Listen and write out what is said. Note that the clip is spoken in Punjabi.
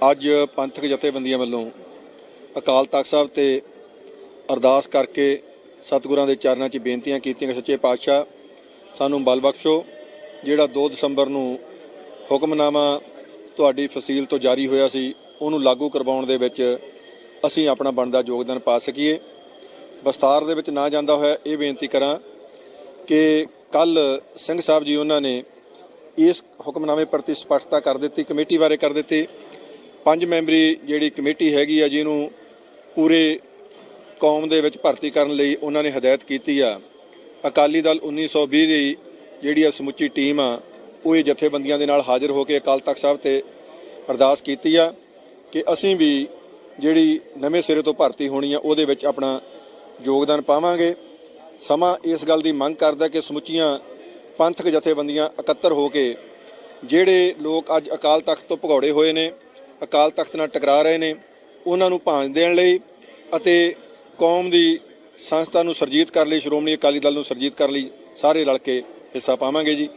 ਅੱਜ ਪੰਥਕ ਜਥੇਬੰਦੀਆਂ ਵੱਲੋਂ ਅਕਾਲ ਤਖਤ ਸਾਹਿਬ ਤੇ ਅਰਦਾਸ ਕਰਕੇ ਸਤਿਗੁਰਾਂ ਦੇ ਚਰਨਾਂ 'ਚ ਬੇਨਤੀਆਂ ਕੀਤੀਆਂ ਕਿ ਸੱਚੇ ਪਾਤਸ਼ਾਹ ਸਾਨੂੰ ਬਲ ਬਖਸ਼ੋ, ਜਿਹੜਾ 2 ਦਸੰਬਰ ਨੂੰ ਹੁਕਮਨਾਮਾ ਤੁਹਾਡੀ ਫਸੀਲ ਤੋਂ ਜਾਰੀ ਹੋਇਆ ਸੀ, ਉਹਨੂੰ ਲਾਗੂ ਕਰਵਾਉਣ ਦੇ ਵਿੱਚ ਅਸੀਂ ਆਪਣਾ ਬਣਦਾ ਯੋਗਦਾਨ ਪਾ ਸਕੀਏ। ਵਿਸਤਾਰ ਦੇ ਵਿੱਚ ਨਾ ਜਾਂਦਾ ਹੋਇਆ ਇਹ ਬੇਨਤੀ ਕਰਾਂ ਕਿ ਕੱਲ ਸਿੰਘ ਸਾਹਿਬ ਜੀ ਉਹਨਾਂ ਨੇ ਇਸ ਹੁਕਮਨਾਮੇ ਪ੍ਰਤੀ ਸਪਸ਼ਟਤਾ ਕਰ ਦਿੱਤੀ, ਕਮੇਟੀ ਬਾਰੇ ਕਰ ਦਿੱਤੀ। ਪੰਜ ਮੈਂਬਰੀ ਜਿਹੜੀ ਕਮੇਟੀ ਹੈਗੀ ਆ, ਜਿਹਨੂੰ ਪੂਰੇ ਕੌਮ ਦੇ ਵਿੱਚ ਭਰਤੀ ਕਰਨ ਲਈ ਉਹਨਾਂ ਨੇ ਹਦਾਇਤ ਕੀਤੀ ਆ। ਅਕਾਲੀ ਦਲ 1920 ਦੀ ਜਿਹੜੀ ਆ ਸਮੁੱਚੀ ਟੀਮ ਆ, ਉਹ ਇਹ ਜਥੇਬੰਦੀਆਂ ਦੇ ਨਾਲ ਹਾਜ਼ਰ ਹੋ ਕੇ ਅਕਾਲ ਤਖਤ ਸਾਹਿਬ ਤੇ ਅਰਦਾਸ ਕੀਤੀ ਆ ਕਿ ਅਸੀਂ ਵੀ ਜਿਹੜੀ ਨਵੇਂ ਸਿਰੇ ਤੋਂ ਭਰਤੀ ਹੋਣੀ ਆ, ਉਹਦੇ ਵਿੱਚ ਆਪਣਾ ਯੋਗਦਾਨ ਪਾਵਾਂਗੇ। ਸਮਾਂ ਇਸ ਗੱਲ ਦੀ ਮੰਗ ਕਰਦਾ ਕਿ ਸਮੁੱਚੀਆਂ ਪੰਥਕ ਜਥੇਬੰਦੀਆਂ ਇਕੱਤਰ ਹੋ ਕੇ ਜਿਹੜੇ ਲੋਕ ਅੱਜ ਅਕਾਲ ਤਖਤ ਤੋਂ ਭਗੌੜੇ ਹੋਏ ਨੇ ਅਕਾਲ ਤਖਤ ਨਾਲ ਟਕਰਾ ਰਹੇ ਨੇ, ਉਹਨਾਂ ਨੂੰ ਭਾਂਜ ਦੇਣ ਲਈ ਅਤੇ ਕੌਮ ਦੀ ਸੰਸਥਾ ਨੂੰ ਸਰਜੀਤ ਕਰਨ ਲਈ, ਸ਼੍ਰੋਮਣੀ ਅਕਾਲੀ ਦਲ ਨੂੰ ਸਰਜੀਤ ਕਰਨ ਲਈ, ਸਾਰੇ ਰਲ ਕੇ ਹਿੱਸਾ ਪਾਵਾਂਗੇ ਜੀ।